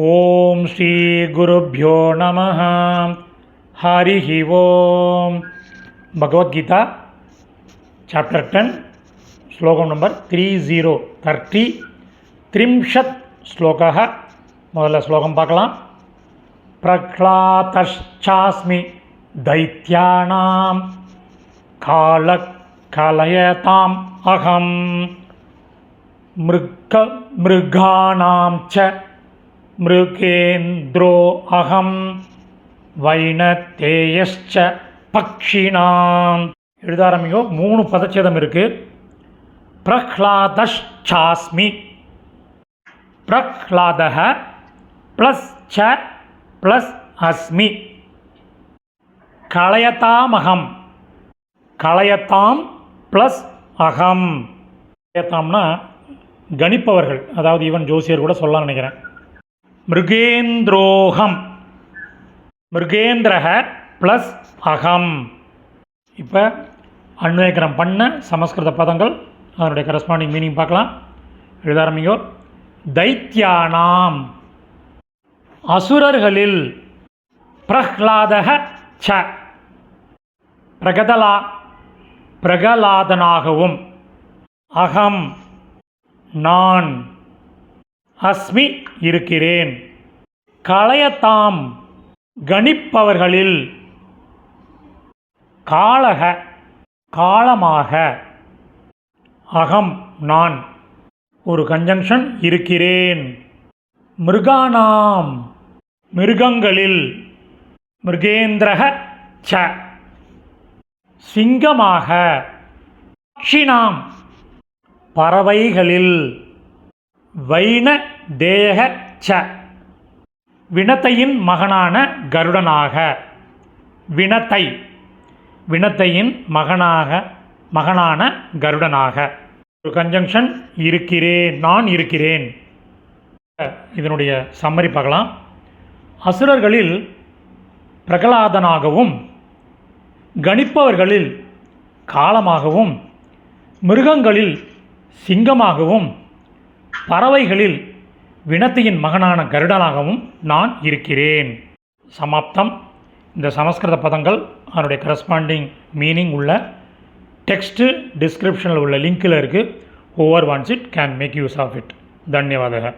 ओम श्री गुरुभ्यो नम। हरि ओम। भगवद्गीता चैप्टर टेन श्लोक नंबर थ्री ज़ीरो थर्टी त्रिंशत् श्लोकः। ಮೊದಲ श्लोकं पाकलां प्रह्लातश्चास्मि दैत्यानां कालकलयताम् अहं मृग मृगाणां च मृगेन्द्रो अहं வைனத்தேயச்ச பக்ஷினாம் எழுத ஆரம்பிக்கும் மூணு பதச்சேதம் இருக்குது பிரஹ்லாதாஸ்மி பிரஹ்லாதக ப்ளஸ் ச ப்ளஸ் அஸ்மி. களையதாம் அகம் களையத்தாம் ப்ளஸ் அகம். களையத்தாம்னா கணிப்பவர்கள். அதாவது இவன் ஜோசியர் கூட சொல்லலாம்னு நினைக்கிறேன். மிருகேந்திரோகம். மிருகேந்திரக ப்ளஸ் அகம். இப்போ அன்வேக்கரம் பண்ண சமஸ்கிருத பதங்கள் அதனுடைய கரஸ்பாண்டிங் மீனிங் பார்க்கலாம். எழுத ஆரம்பிங்கோ தைத்தியானாம். அசுரர்களில் பிரஹ்லாதக ச. பிரகதலா பிரகலாதனாகவும். அகம் நான். அஸ்மி இருக்கிறேன். களையத்தாம் கணிப்பவர்களில் காலக காலமாக அகம் நான் ஒரு கன்ஜங்ஷன் இருக்கிறேன். மிருகானாம் மிருகங்களில் மிருகேந்திரக ச. சிங்கமாக பக்ஷினாம் பறவைகளில் வைண தேயக ச. வினத்தையின் மகனான கருடனாக. வினத்தை. வினத்தையின் மகனாக மகனான கருடனாக. ஒரு கன்ஜங்ஷன் இருக்கிறேன் நான் இருக்கிறேன். இதனுடைய சம்மரி பார்க்கலாம். அசுரர்களில் பிரகலாதனாகவும் கணிப்பவர்களில் காலமாகவும் மிருகங்களில் சிங்கமாகவும் பறவைகளில் வினத்தியின் மகனான கருடனாகவும் நான் இருக்கிறேன். சமாப்தம். இந்த சமஸ்கிருத பதங்கள் அதனுடைய கரஸ்பாண்டிங் மீனிங் உள்ள டெக்ஸ்ட்டு டிஸ்கிரிப்ஷனில் உள்ள லிங்க்கில் இருக்குது over once it can make use of it தன்யவாதக.